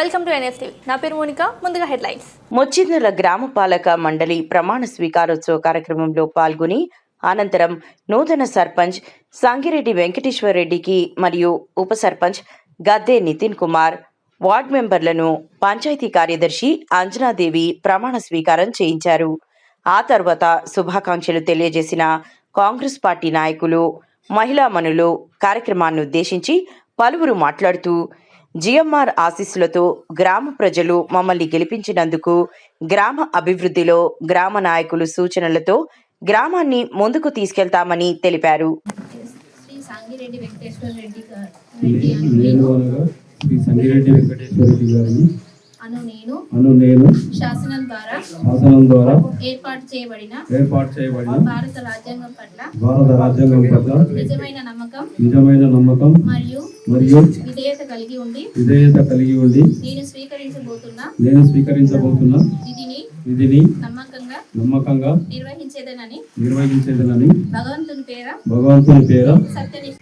Welcome to నా పేరు Monica. ముందుగా హెడ్లైన్స్. ముచ్చిందల గ్రామ పాలక మండలి ప్రమాణ స్వీకారోత్సవ కార్యక్రమంలో పాల్గొని అనంతరం నూతన సర్పంచ్ సంగిరెడ్డి వెంకటేశ్వర రెడ్డికి మరియు ఉప సర్పంచ్ గద్దే నితిన్ కుమార్ వార్డ్ మెంబర్లను పంచాయతీ కార్యదర్శి అంజనాదేవి ప్రమాణ స్వీకారం చేయించారు. ఆ తర్వాత శుభాకాంక్షలు తెలియజేసిన కాంగ్రెస్ పార్టీ నాయకులు మహిళా మనులు కార్యక్రమాన్ని ఉద్దేశించి పలువురు మాట్లాడుతూ జిఎంఆర్ ఆశీస్సులతో గ్రామ ప్రజలు మమ్మల్ని గెలిపించినందుకు గ్రామ అభివృద్ధిలో గ్రామ నాయకులు సూచనలతో గ్రామాన్ని ముందుకు తీసుకెళ్తామని తెలిపారు. నేను అను నేను. శాసనం ద్వారా శాసనం ద్వారా ఏర్పాటు చేయబడిన ఏర్పాటు చేయబడిన భారత రాజ్యాంగం పట్ల భారత రాజ్యాంగం పట్ల నిజమైన నమ్మకం నిజమైన నమ్మకం మరియు మరియు విధేయత కలిగి ఉండి విధేయత కలిగి ఉండి నేను స్వీకరించబోతున్న. నేను స్వీకరించబోతున్న. విధిని విధిని నమ్మకంగా నమ్మకంగా నిర్వహించేదనని. నిర్వహించేదనని భగవంతుని పేర భగవంతుని పేర సత్యని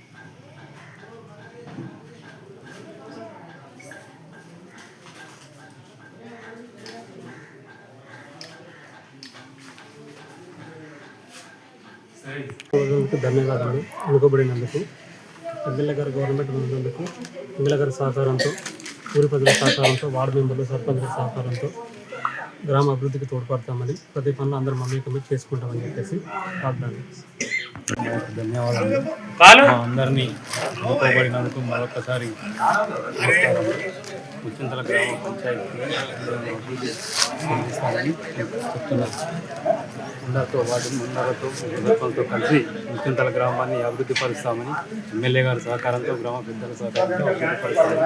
ధన్యవాదాలు. వెనుకబడినందుకు ఎమ్మెల్యే గారు గవర్నమెంట్ ఉన్నందుకు ఎమ్మెల్యే గారి సహకారంతో ఊరి ప్రజల సహకారంతో వార్డు మెంబర్లు సర్పంచుల సహకారంతో గ్రామ అభివృద్ధికి తోడ్పడతామని ప్రతి పనులు అందరూ మమ్మీ చేసుకుంటామని చెప్పేసి వాగ్దానం ధన్యవాదాలు మా అందరినీ ఎన్నుకోబడినందుకు మరొకసారి ముచ్చింతల గ్రామ పంచాయతీ అభివృద్ధి చెందిస్తామని వాటి ముందరతో ప్రభుత్వంతో కలిసి ముఖ్యంతల గ్రామాన్ని అభివృద్ధి పరుస్తామని ఎమ్మెల్యే గారి సహకారంతో గ్రామ పెద్దల సహకారంతో అభివృద్ధి పరుస్తామని